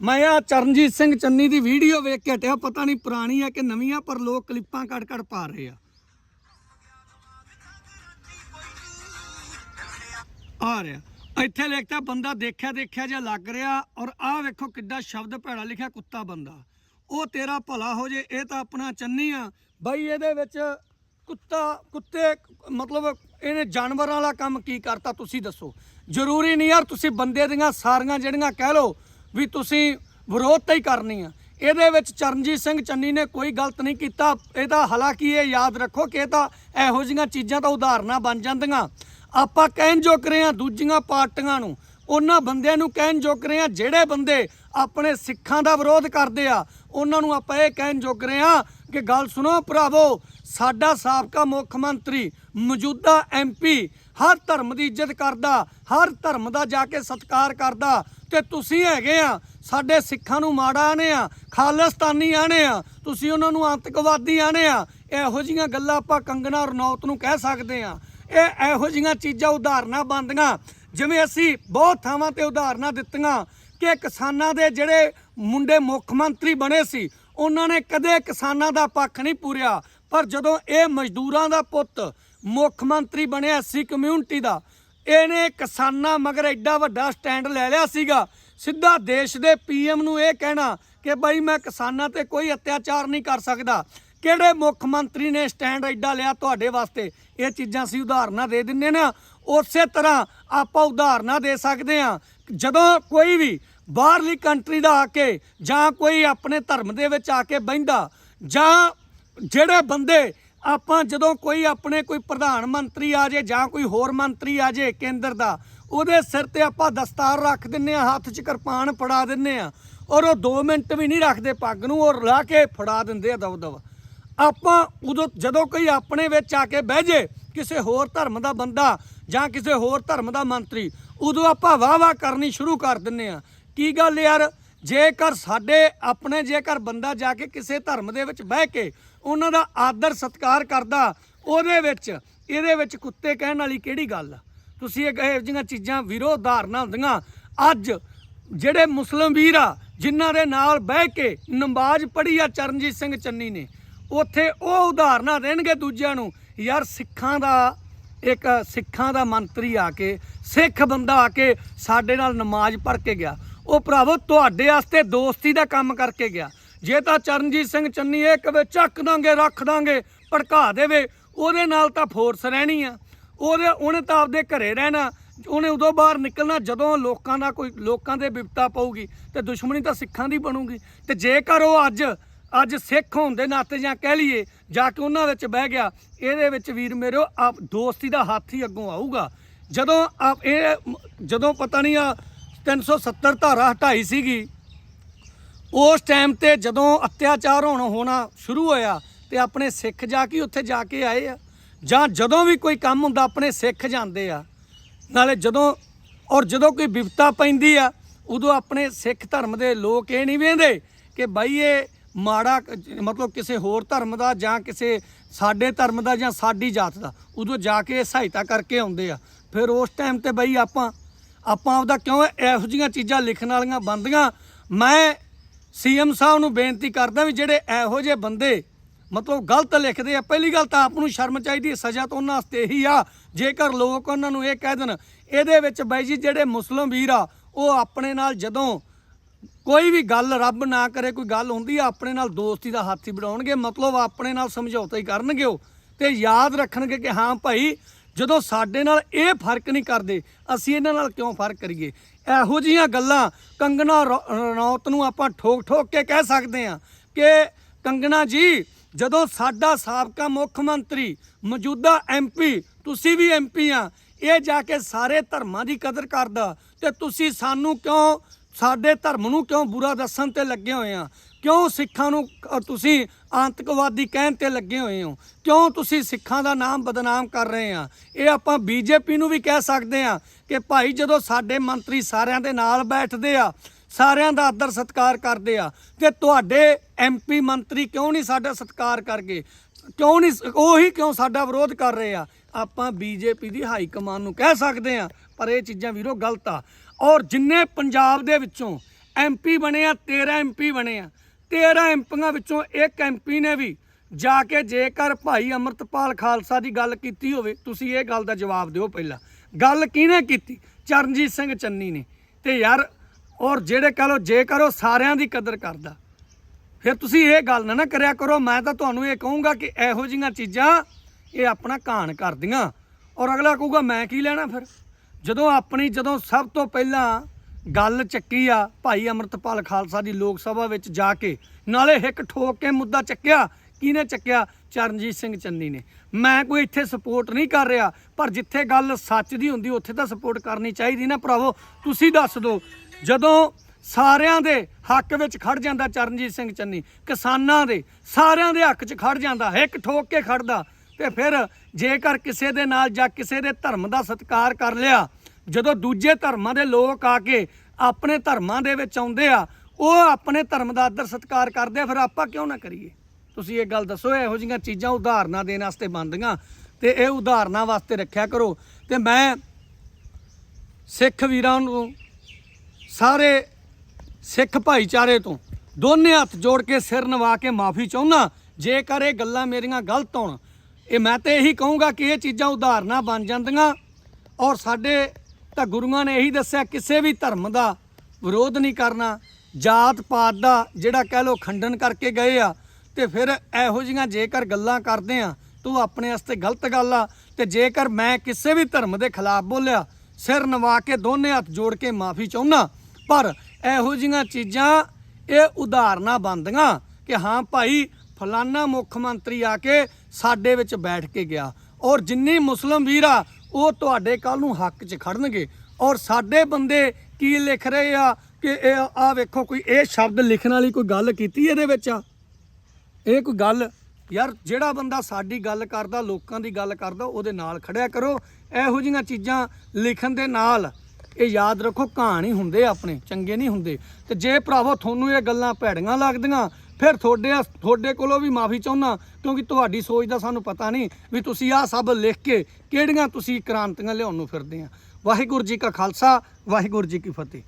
ਮੈਂ ਆ ਚਰਨਜੀਤ ਸਿੰਘ ਚੰਨੀ ਦੀ ਵੀਡੀਓ ਵੇਖ ਕੇ ਹਟਿਆ, ਪਤਾ ਨਹੀਂ ਪੁਰਾਣੀ ਆ ਕਿ ਨਵੀਂ ਆ ਪਰ ਲੋਕ ਕਲਿੱਪਾਂ ਕੱਟ ਕੱਢ ਪਾ ਰਹੇ ਆ। ਆ ਰਿਹਾ। ਇੱਥੇ ਲਿਖਤਾ, ਬੰਦਾ ਦੇਖਿਆ ਦੇਖਿਆ ਜਿਹਾ ਲੱਗ ਰਿਹਾ ਔਰ ਆਹ ਵੇਖੋ ਕਿੱਡਾ ਸ਼ਬਦ ਭੈੜਾ ਲਿਖਿਆ, ਕੁੱਤਾ ਬੰਦਾ। ਉਹ ਤੇਰਾ ਭਲਾ ਹੋ ਜੇ, ਇਹ ਤਾਂ ਆਪਣਾ ਚੰਨੀ ਆ। ਬਾਈ ਇਹਦੇ ਵਿੱਚ ਕੁੱਤਾ, ਕੁੱਤੇ, ਮਤਲਬ ਇਹਨੇ ਜਾਨਵਰਾਂ ਵਾਲਾ ਕੰਮ ਕੀ ਕਰਤਾ, ਤੁਸੀਂ ਦੱਸੋ। ਜ਼ਰੂਰੀ ਨਹੀਂ ਯਾਰ, ਤੁਸੀਂ ਬੰਦੇ ਦੀਆਂ ਸਾਰੀਆਂ ਜਿਹੜੀਆਂ ਕਹਿ ਲਓ ਵੀ ਤੁਸੀਂ ਵਿਰੋਧਤਾ ਹੀ ਕਰਨੀ ਆ। ਇਹਦੇ ਵਿੱਚ ਚਰਨਜੀਤ ਸਿੰਘ ਚੰਨੀ ਨੇ ਕੋਈ ਗਲਤ ਨਹੀਂ ਕੀਤਾ। ਇਹਦਾ ਹਾਲਾਂਕਿ ਇਹ ਯਾਦ ਰੱਖੋ ਕਿ ਇਹ ਤਾਂ ਇਹੋ ਜਿਹੀਆਂ ਚੀਜ਼ਾਂ ਤਾਂ ਉਦਾਹਰਨਾਂ ਬਣ ਜਾਂਦੀਆਂ। ਆਪਾਂ ਕਹਿਣ ਜੋ ਰਹੇ ਆ ਦੂਜੀਆਂ ਪਾਰਟੀਆਂ ਨੂੰ। ਉਹਨਾਂ ਬੰਦਿਆਂ ਨੂੰ ਕਹਿਣ ਜੋ ਰਹੇ ਆ ਜਿਹੜੇ ਬੰਦੇ ਆਪਣੇ ਸਿੱਖਾਂ ਦਾ ਵਿਰੋਧ ਕਰਦੇ ਆ। ਉਹਨਾਂ ਨੂੰ ਆਪਾਂ ਇਹ ਕਹਿਣ ਜੋ ਰਹੇ ਆ ਕਿ ਗੱਲ ਸੁਣੋ ਭਰਾਵੋ, ਸਾਡਾ ਸਾਬਕਾ ਮੁੱਖ ਮੰਤਰੀ, ਮੌਜੂਦਾ ਐਮਪੀ ਹਰ ਧਰਮ ਦੀ ਇੱਜ਼ਤ ਕਰਦਾ, ਹਰ ਧਰਮ ਦਾ ਜਾ ਕੇ ਸਤਿਕਾਰ ਕਰਦਾ ਤੇ ਤੁਸੀਂ ਹੈਗੇ ਆ, ਸਾਡੇ ਸਿੱਖਾਂ ਨੂੰ ਮਾੜਾ ਆਣੇ ਆ, ਖਾਲਿਸਤਾਨੀ ਆਣੇ ਆ, ਤੁਸੀਂ ਉਹਨਾਂ ਨੂੰ ਆਤੰਕਵਾਦੀ ਆਣੇ ਆ, ਇਹੋ ਜੀਆਂ ਗੱਲਾਂ ਆਪਾਂ ਕੰਗਣਾ ਰਣੌਤ ਨੂੰ ਕਹਿ ਸਕਦੇ ਆ। ਇਹ ਇਹੋ ਜੀਆਂ ਚੀਜ਼ਾਂ ਉਦਾਹਰਨਾਂ ਬੰਦੀਆਂ ਜਿਵੇਂ ਅਸੀਂ ਬਹੁਤ ਥਾਵਾਂ ਤੇ ਉਦਾਹਰਨਾਂ ਦਿੱਤੀਆਂ ਕਿ ਕਿਸਾਨਾਂ ਦੇ ਜਿਹੜੇ ਮੁੰਡੇ ਮੁੱਖ ਮੰਤਰੀ ਬਣੇ ਸੀ, ਉਹਨਾਂ ਨੇ ਕਦੇ ਕਿਸਾਨਾਂ ਦਾ ਪੱਖ ਨਹੀਂ ਪੂਰਿਆ, ਪਰ ਜਦੋਂ ਇਹ ਮਜ਼ਦੂਰਾਂ ਦਾ ਪੁੱਤ ਮੁੱਖ ਮੰਤਰੀ ਬਣਿਆ ਸੀ ਕਮਿਊਨਿਟੀ ਦਾ। ਇਹਨੇ ਕਿਸਾਨਾਂ ਮਗਰ ਐਡਾ ਵੱਡਾ ਸਟੈਂਡ ਲੈ ਲਿਆ ਸੀਗਾ। ਸਿੱਧਾ ਦੇਸ਼ ਦੇ ਪੀਐਮ ਨੂੰ ਇਹ ਕਹਿਣਾ ਕਿ ਬਈ ਮੈਂ ਕਿਸਾਨਾਂ ਤੇ ਕੋਈ ਅਤਿਆਚਾਰ ਨਹੀਂ ਕਰ ਸਕਦਾ। ਕਿਹੜੇ ਮੁੱਖ ਮੰਤਰੀ ਨੇ ਸਟੈਂਡ ਐਡਾ ਲਿਆ ਤੁਹਾਡੇ ਵਾਸਤੇ? ਇਹ ਚੀਜ਼ਾਂ ਅਸੀਂ ਉਦਾਹਰਨਾਂ ਦੇ ਦਿੰਨੇ ਨਾ ਉਸੇ ਤਰ੍ਹਾਂ ਆਪਾਂ ਉਦਾਹਰਨਾਂ ਦੇ ਸਕਦੇ ਹਾਂ ਜਦੋਂ ਕੋਈ ਵੀ ਬਾਹਰਲੀ ਕੰਟਰੀ ਦਾ ਆ ਕੇ ਜਾਂ ਕੋਈ ਆਪਣੇ ਧਰਮ ਦੇ ਵਿੱਚ ਆ ਕੇ ਬਹਿੰਦਾ ਜਾਂ ਜਿਹੜੇ ਬੰਦੇ ਆਪਾਂ ਜਦੋਂ ਕੋਈ ਆਪਣੇ ਕੋਈ ਪ੍ਰਧਾਨ ਮੰਤਰੀ ਆ ਜੇ ਜਾਂ ਕੋਈ ਹੋਰ ਮੰਤਰੀ ਆ ਜੇ ਕੇਂਦਰ ਦਾ, ਉਹਦੇ ਸਿਰ ਤੇ ਆਪਾਂ ਦਸਤਾਰ ਰੱਖ ਦਿੰਨੇ ਆ, ਹੱਥ 'ਚ ਕਿਰਪਾਨ ਫੜਾ ਦਿੰਨੇ ਆ, ਔਰ ਉਹ 2 ਮਿੰਟ ਵੀ ਨਹੀਂ ਰੱਖਦੇ ਪੱਗ ਨੂੰ, ਔਰ ਲਾ ਕੇ ਫੜਾ ਦਿੰਦੇ ਆ ਦਬ ਦਬ ਆਪਾਂ ਉਦੋਂ, ਜਦੋਂ ਕੋਈ ਆਪਣੇ ਵਿੱਚ ਆ ਕੇ ਬਹਿ ਜੇ ਕਿਸੇ ਹੋਰ ਧਰਮ ਦਾ ਬੰਦਾ ਜਾਂ ਕਿਸੇ ਹੋਰ ਧਰਮ ਦਾ ਮੰਤਰੀ, ਉਦੋਂ ਆਪਾਂ ਵਾਹ ਵਾਹ ਕਰਨੀ ਸ਼ੁਰੂ ਕਰ ਦਿੰਨੇ ਆ। ਕੀ ਗੱਲ ਯਾਰ? ਜੇਕਰ ਸਾਡੇ, ਆਪਣੇ ਜੇਕਰ ਬੰਦਾ ਜਾ ਕੇ ਕਿਸੇ ਧਰਮ ਦੇ ਵਿੱਚ ਬਹਿ ਕੇ ਉਹਨਾਂ ਦਾ ਆਦਰ ਸਤਿਕਾਰ ਕਰਦਾ, ਉਹਦੇ ਵਿੱਚ, ਇਹਦੇ ਵਿੱਚ ਕੁੱਤੇ ਕਹਿਣ ਵਾਲੀ ਕਿਹੜੀ ਗੱਲ ਆ? ਤੁਸੀਂ ਇਹ ਇਹੋ ਜਿਹੀਆਂ ਚੀਜ਼ਾਂ ਵਿਰੋਧ ਧਾਰਨਾ ਹੁੰਦੀਆਂ। ਅੱਜ ਜਿਹੜੇ ਮੁਸਲਮ ਵੀਰ ਆ, ਜਿਨ੍ਹਾਂ ਦੇ ਨਾਲ ਬਹਿ ਕੇ ਨਮਾਜ਼ ਪੜ੍ਹੀ ਆ ਚਰਨਜੀਤ ਸਿੰਘ ਚੰਨੀ ਨੇ, ਉੱਥੇ ਉਹ ਉਦਾਹਰਨਾਂ ਦੇਣਗੇ ਦੂਜਿਆਂ ਨੂੰ, ਯਾਰ ਸਿੱਖਾਂ ਦਾ, ਇੱਕ ਸਿੱਖਾਂ ਦਾ ਮੰਤਰੀ ਆ ਕੇ, ਸਿੱਖ ਬੰਦਾ ਆ ਕੇ ਸਾਡੇ ਨਾਲ ਨਮਾਜ਼ ਪੜ੍ਹ ਕੇ ਗਿਆ। ਉਹ ਭਰਾਵੋ, ਤੁਹਾਡੇ ਵਾਸਤੇ ਦੋਸਤੀ ਦਾ ਕੰਮ ਕਰਕੇ ਗਿਆ। ਜੇ ਤਾਂ ਚਰਨਜੀਤ ਸਿੰਘ ਚੰਨੀ ਇਹ ਕਵੇ ਚੱਕ ਦਾਂਗੇ, ਰੱਖ ਦਾਂਗੇ, ਭੜਕਾ ਦੇਵੇ, ਉਹਦੇ ਨਾਲ ਤਾਂ ਫੋਰਸ ਰਹਿਣੀ ਆ। ਉਹਦੇ ਉਹਨੇ ਤਾਂ ਆਪਦੇ ਘਰੇ ਰਹਿਣਾ। ਉਹਨੇ ਉਦੋਂ ਬਾਹਰ ਨਿਕਲਣਾ ਜਦੋਂ ਲੋਕਾਂ ਦਾ ਕੋਈ ਲੋਕਾਂ ਦੇ ਵਿਪਤਾ ਪਊਗੀ ਤੇ ਦੁਸ਼ਮਣੀ ਤਾਂ ਸਿੱਖਾਂ ਦੀ ਬਣੂਗੀ। ਤੇ ਜੇਕਰ ਉਹ ਅੱਜ ਅੱਜ ਸਿੱਖ ਹੋਣ ਦੇ ਨਾਤੇ ਜਾਂ ਕਹਿ ਲਈਏ, ਜਾ ਕੇ ਉਹਨਾਂ ਵਿੱਚ ਬਹਿ ਗਿਆ, ਇਹਦੇ ਵਿੱਚ ਵੀਰ ਮੇਰਿਓ ਆਪ ਦੋਸਤੀ ਦਾ ਹੱਥ ਹੀ ਅੱਗੋਂ ਆਊਗਾ। ਜਦੋਂ ਆਪ ਇਹ ਜਦੋਂ ਪਤਾ ਨਹੀਂ ਆ 370 ਧਾਰਾ ਹਟਾਈ ਸੀਗੀ ਉਸ ਟਾਈਮ ਤੇ ਜਦੋਂ ਅਤਿਆਚਾਰ ਹੋਣ ਹੋਣਾ ਸ਼ੁਰੂ ਹੋਇਆ ਤੇ ਆਪਣੇ ਸਿੱਖ ਜਾ ਕੇ ਉੱਥੇ ਜਾ ਕੇ ਆਏ ਆ, ਜਾਂ ਜਦੋਂ ਵੀ ਕੋਈ ਕੰਮ ਹੁੰਦਾ ਆਪਣੇ ਸਿੱਖ ਜਾਂਦੇ ਆ, ਨਾਲੇ ਜਦੋਂ ਔਰ ਜਦੋਂ ਕੋਈ ਵਿਪਤਾ ਪੈਂਦੀ ਆ, ਉਦੋਂ ਆਪਣੇ ਸਿੱਖ ਧਰਮ ਦੇ ਲੋਕ ਇਹ ਨਹੀਂ ਵੇਂਦੇ ਕਿ ਬਾਈ ਇਹ ਮਾੜਾ ਮਤਲਬ ਕਿਸੇ ਹੋਰ ਧਰਮ ਦਾ ਜਾਂ ਕਿਸੇ ਸਾਡੇ ਧਰਮ ਦਾ ਜਾਂ ਸਾਡੀ ਜਾਤ ਦਾ, ਉਦੋਂ ਜਾ ਕੇ ਸਹਾਇਤਾ ਕਰਕੇ ਆਉਂਦੇ ਆ। ਫਿਰ ਉਸ ਟਾਈਮ ਤੇ ਬਾਈ ਆਪਾਂ ਆਪਾਂ ਆਪਦਾ ਕਿਉਂ ਇਹੋ ਜਿਹੀਆਂ ਚੀਜ਼ਾਂ ਲਿਖਣ ਵਾਲੀਆਂ ਬੰਦੀਆਂ, ਮੈਂ ਸੀਐਮ ਸਾਹਿਬ ਨੂੰ ਬੇਨਤੀ ਕਰਦਾ ਵੀ ਜਿਹੜੇ ਇਹੋ ਜਿਹੇ ਬੰਦੇ ਮਤਲਬ ਗਲਤ ਲਿਖਦੇ ਆ, ਪਹਿਲੀ ਗੱਲ ਤਾਂ ਆਪ ਨੂੰ ਸ਼ਰਮ ਚਾਹੀਦੀ ਹੈ, ਸਜ਼ਾ ਤਾਂ ਉਹਨਾਂ ਵਾਸਤੇ ਹੀ ਆ। ਜੇਕਰ ਲੋਕ ਉਹਨਾਂ ਨੂੰ ਇਹ ਕਹਿ ਦੇਣ, ਇਹਦੇ ਵਿੱਚ ਬਾਈ ਜੀ ਜਿਹੜੇ ਮੁਸਲਮ ਵੀਰ ਆ, ਉਹ ਆਪਣੇ ਨਾਲ ਜਦੋਂ ਕੋਈ ਵੀ ਗੱਲ ਰੱਬ ਨਾ ਕਰੇ, ਕੋਈ ਗੱਲ ਹੁੰਦੀ ਆ, ਆਪਣੇ ਨਾਲ ਦੋਸਤੀ ਦਾ ਹੱਥ ਹੀ ਬਣਾਉਣਗੇ ਮਤਲਬ ਆਪਣੇ ਨਾਲ ਸਮਝੌਤਾ ਹੀ ਕਰਨਗੇ ਉਹ। ਤੇ ਯਾਦ ਰੱਖਣਗੇ ਕਿ ਹਾਂ ਭਾਈ ਜਦੋਂ ਸਾਡੇ ਨਾਲ ਇਹ ਫ਼ਰਕ ਨਹੀਂ ਕਰਦੇ, ਅਸੀਂ ਇਹਨਾਂ ਨਾਲ ਕਿਉਂ ਫ਼ਰਕ ਕਰੀਏ? ਇਹੋ ਜੀਆਂ ਗੱਲਾਂ ਕੰਗਣਾ ਰੌ- ਰਣੌਤ ਨੂੰ ਆਪਾਂ ਠੋਕ ਠੋਕ ਕੇ ਕਹਿ ਸਕਦੇ ਹਾਂ ਕਿ ਕੰਗਣਾ ਜੀ, ਜਦੋਂ ਸਾਡਾ ਸਾਬਕਾ ਮੁੱਖ ਮੰਤਰੀ, ਮੌਜੂਦਾ ਐਮਪੀ ਤੁਸੀਂ ਵੀ ਐਮਪੀ ਆ, ਇਹ ਜਾ ਕੇ ਸਾਰੇ ਧਰਮਾਂ ਦੀ ਕਦਰ ਕਰਦਾ ਤੇ ਤੁਸੀਂ ਸਾਨੂੰ ਕਿਉਂ ਸਾਡੇ ਧਰਮ ਨੂੰ ਕਿਉਂ ਬੁਰਾ ਦੱਸਣ ਤੇ ਲੱਗੇ ਹੋਏ ਆ? ਕਿਉਂ ਸਿੱਖਾਂ ਨੂੰ ਤੁਸੀਂ ਆਤੰਕਵਾਦੀ ਕਹਿਣ ਤੇ ਲੱਗੇ ਹੋਏ ਹੋ? ਕਿਉਂ ਤੁਸੀਂ ਸਿੱਖਾਂ ਦਾ ਨਾਮ ਬਦਨਾਮ ਕਰ ਰਹੇ ਆ? ਇਹ ਆਪਾਂ ਬੀਜੇਪੀ ਨੂੰ ਵੀ ਕਹਿ ਸਕਦੇ ਆ ਕਿ ਭਾਈ ਜਦੋਂ ਸਾਡੇ ਮੰਤਰੀ ਸਾਰਿਆਂ ਦੇ ਨਾਲ ਬੈਠਦੇ ਆ, ਸਾਰਿਆਂ ਦਾ ਆਦਰ ਸਤਿਕਾਰ ਕਰਦੇ ਆ, ਤੇ ਤੁਹਾਡੇ ਐਮਪੀ ਮੰਤਰੀ ਕਿਉਂ ਨਹੀਂ ਸਾਡਾ ਸਤਿਕਾਰ ਕਰਗੇ ਕਿਉਂ ਨਹੀਂ ਉਹੀ ਕਿਉਂ ਸਾਡਾ ਵਿਰੋਧ ਕਰ ਰਹੇ ਆ? ਆਪਾਂ ਬੀਜੇਪੀ ਦੀ ਹਾਈ ਕਮਾਨ ਨੂੰ ਕਹਿ ਸਕਦੇ ਆ ਪਰ ਇਹ ਚੀਜ਼ਾਂ ਵੀਰੋ ਗਲਤ ਆ। ਔਰ ਜਿੰਨੇ ਪੰਜਾਬ ਦੇ ਵਿੱਚੋਂ ਐਮਪੀ ਬਣੇ ਆ 13 ਐਮਪੀ ਬਣੇ ਆ। 13 ਐਮਪੀਆਂ ਵਿੱਚੋਂ ਇੱਕ ਐਮਪੀ ਨੇ ਵੀ ਜਾ ਕੇ ਜੇਕਰ ਭਾਈ ਅਮਰਤਪਾਲ ਖਾਲਸਾ ਦੀ ਗੱਲ ਕੀਤੀ ਹੋਵੇ, ਤੁਸੀਂ ਇਹ ਗੱਲ ਦਾ ਜਵਾਬ ਦਿਓ ਪਹਿਲਾਂ। ਗੱਲ ਕਿਹਨੇ ਕੀਤੀ? ਚਰਨਜੀਤ ਸਿੰਘ ਚੰਨੀ ਨੇ। ਤੇ ਯਾਰ, ਔਰ ਜਿਹੜੇ ਕਹ ਲੋ ਜੇਕਰ ਉਹ ਸਾਰਿਆਂ ਦੀ ਕਦਰ ਕਰਦਾ, ਫਿਰ ਤੁਸੀਂ ਇਹ ਗੱਲ ਨਾ ਨਾ ਕਰਿਆ ਕਰੋ, ਮੈਂ ਤਾਂ ਤੁਹਾਨੂੰ ਇਹ ਕਹੂੰਗਾ ਕਿ ਇਹੋ ਜਿਹੀਆਂ ਚੀਜ਼ਾਂ ਇਹ ਆਪਣਾ ਘਾਣ ਕਰਦੀਆਂ। ਔਰ ਅਗਲਾ ਕਹੂਗਾ, ਮੈਂ ਕੀ ਲੈਣਾ ਫਿਰ? ਜਦੋਂ ਆਪਣੀ, ਜਦੋਂ ਸਭ ਤੋਂ ਪਹਿਲਾਂ ਗੱਲ ਚੱਕੀ ਆ ਭਾਈ ਅਮਰਤਪਾਲ ਖਾਲਸਾ ਦੀ ਲੋਕ ਸਭਾ ਵਿੱਚ ਜਾ ਕੇ, ਨਾਲੇ ਹਿੱਕ ਠੋਕ ਕੇ ਮੁੱਦਾ ਚੱਕਿਆ। ਕਿਹਨੇ ਚੱਕਿਆ? ਚਰਨਜੀਤ ਸਿੰਘ ਚੰਨੀ ਨੇ। ਮੈਂ ਕੋਈ ਇੱਥੇ ਸਪੋਰਟ ਨਹੀਂ ਕਰ ਰਿਹਾ, ਪਰ ਜਿੱਥੇ ਗੱਲ ਸੱਚ ਦੀ ਹੁੰਦੀ, ਉੱਥੇ ਤਾਂ ਸਪੋਰਟ ਕਰਨੀ ਚਾਹੀਦੀ ਨਾ ਭਰਾਵੋ। ਤੁਸੀਂ ਦੱਸ ਦਿਓ, ਜਦੋਂ ਸਾਰਿਆਂ ਦੇ ਹੱਕ ਵਿੱਚ ਖੜ ਜਾਂਦਾ ਚਰਨਜੀਤ ਸਿੰਘ ਚੰਨੀ, ਕਿਸਾਨਾਂ ਦੇ ਸਾਰਿਆਂ ਦੇ ਹੱਕ 'ਚ ਖੜ ਜਾਂਦਾ, ਇੱਕ ਠੋਕ ਕੇ ਖੜਦਾ ਤੇ ਫਿਰ ਜੇਕਰ ਕਿਸੇ ਦੇ ਨਾਲ ਜਾਂ ਕਿਸੇ ਦੇ ਧਰਮ ਦਾ ਸਤਿਕਾਰ ਕਰ ਲਿਆ, ਜਦੋਂ ਦੂਜੇ ਧਰਮਾਂ ਦੇ ਲੋਕ ਆ ਕੇ ਆਪਣੇ ਧਰਮਾਂ ਦੇ ਵਿੱਚ ਆਉਂਦੇ ਆ, ਉਹ ਆਪਣੇ ਧਰਮ ਦਾ ਆਦਰ ਸਤਿਕਾਰ ਕਰਦੇ ਆ, ਫਿਰ ਆਪਾਂ ਕਿਉਂ ਨਾ ਕਰੀਏ? ਤੁਸੀਂ ਇਹ ਗੱਲ ਦੱਸੋ, ਇਹੋ ਜਿਹੀਆਂ ਚੀਜ਼ਾਂ ਉਦਾਹਰਨਾਂ ਦੇਣ ਵਾਸਤੇ ਬਣਦੀਆਂ ਤੇ ਇਹ ਉਦਾਹਰਨਾਂ ਵਾਸਤੇ ਰੱਖਿਆ ਕਰੋ। ਤੇ ਮੈਂ ਸਿੱਖ ਵੀਰਾਂ ਨੂੰ, ਸਾਰੇ ਸਿੱਖ ਭਾਈਚਾਰੇ ਤੋਂ ਦੋਨੇ ਹੱਥ ਜੋੜ ਕੇ ਸਿਰ ਨਵਾ ਕੇ ਮਾਫੀ ਚਾਹੁੰਦਾ, ਜੇਕਰ ਇਹ ਗੱਲਾਂ ਮੇਰੀਆਂ ਗਲਤ ਹੋਣ ਇਹ ਮੈਂ ਤੇ ਇਹੀ ਕਹੂੰਗਾ ਕਿ ਇਹ ਚੀਜ਼ਾਂ ਉਦਾਹਰਨਾਂ ਬਣ ਜਾਂਦੀਆਂ ਔਰ ਸਾਡੇ ਤਾਂ ਗੁਰੂਆਂ ਨੇ ਇਹੀ ਦੱਸਿਆ, ਕਿਸੇ ਵੀ ਧਰਮ ਦਾ ਵਿਰੋਧ ਨਹੀਂ ਕਰਨਾ, ਜਾਤ ਪਾਤ ਦਾ ਜਿਹੜਾ ਕਹਿ ਲੋ ਖੰਡਨ ਕਰਕੇ ਗਏ ਆ ਤੇ ਫਿਰ ਇਹੋ ਜਿਹੀਆਂ ਜੇਕਰ ਗੱਲਾਂ ਕਰਦੇ ਆ, ਤੂੰ ਆਪਣੇ ਵਾਸਤੇ ਗਲਤ ਗੱਲ ਆ ਤੇ ਜੇਕਰ ਮੈਂ ਕਿਸੇ ਵੀ ਧਰਮ ਦੇ ਖਿਲਾਫ ਬੋਲਿਆ, ਸਿਰ ਨਵਾ ਕੇ ਦੋਨੇ ਹੱਥ ਜੋੜ ਕੇ ਮਾਫੀ ਚਾਹੁੰਦਾ, ਪਰ ਇਹੋ ਜਿਹੀਆਂ ਚੀਜ਼ਾਂ ਇਹ ਉਦਾਹਰਨਾਂ ਬਣਦੀਆਂ ਕਿ ਹਾਂ ਭਾਈ ਫਲਾਨਾ ਮੁੱਖ ਮੰਤਰੀ ਆ ਕੇ ਸਾਡੇ ਵਿੱਚ ਬੈਠ ਕੇ ਗਿਆ। ਔਰ ਜਿੰਨੀ ਮੁਸਲਮ ਵੀਰ ਆ, ਉਹ ਤੁਹਾਡੇ ਕੱਲ ਨੂੰ ਹੱਕ 'ਚ ਖੜਨਗੇ। ਔਰ ਸਾਡੇ ਬੰਦੇ ਕੀ ਲਿਖ ਰਹੇ ਆ ਕਿ ਇਹ ਆ ਵੇਖੋ ਕੋਈ, ਇਹ ਸ਼ਬਦ ਲਿਖਣ ਵਾਲੀ ਕੋਈ ਗੱਲ ਕੀਤੀ ਇਹਦੇ ਵਿੱਚ ਆ? ਇਹ ਕੋਈ ਗੱਲ? ਯਾਰ ਜਿਹੜਾ ਬੰਦਾ ਸਾਡੀ ਗੱਲ ਕਰਦਾ, ਲੋਕਾਂ ਦੀ ਗੱਲ ਕਰਦਾ, ਉਹਦੇ ਨਾਲ ਖੜਿਆ ਕਰੋ। ਇਹੋ ਜਿਹੀਆਂ ਚੀਜ਼ਾਂ ਲਿਖਣ ਦੇ ਨਾਲ ਇਹ ਯਾਦ ਰੱਖੋ ਕਹਾਣੀ ਹੁੰਦੇ ਆਪਣੇ, ਚੰਗੇ ਨਹੀਂ ਹੁੰਦੇ। ਤੇ ਜੇ ਭਰਾਵੋ ਤੁਹਾਨੂੰ ਇਹ ਗੱਲਾਂ ਭੈੜੀਆਂ ਲੱਗਦੀਆਂ, ਫਿਰ ਤੁਹਾਡੇ ਤੁਹਾਡੇ ਕੋਲੋਂ ਵੀ ਮਾਫੀ ਚਾਹੁੰਦਾ ਕਿਉਂਕਿ ਤੁਹਾਡੀ ਸੋਚ ਦਾ ਸਾਨੂੰ ਪਤਾ ਨਹੀਂ ਵੀ ਤੁਸੀਂ ਆਹ ਸਭ ਲਿਖ ਕੇ ਕਿਹੜੀਆਂ ਤੁਸੀਂ ਕ੍ਰਾਂਤੀਆਂ ਲਿਆਉਣ ਨੂੰ ਫਿਰਦੇ ਆ। ਵਾਹਿਗੁਰੂ ਜੀ ਕਾ ਖਾਲਸਾ, ਵਾਹਿਗੁਰੂ ਜੀ ਕੀ ਫਤਿਹ।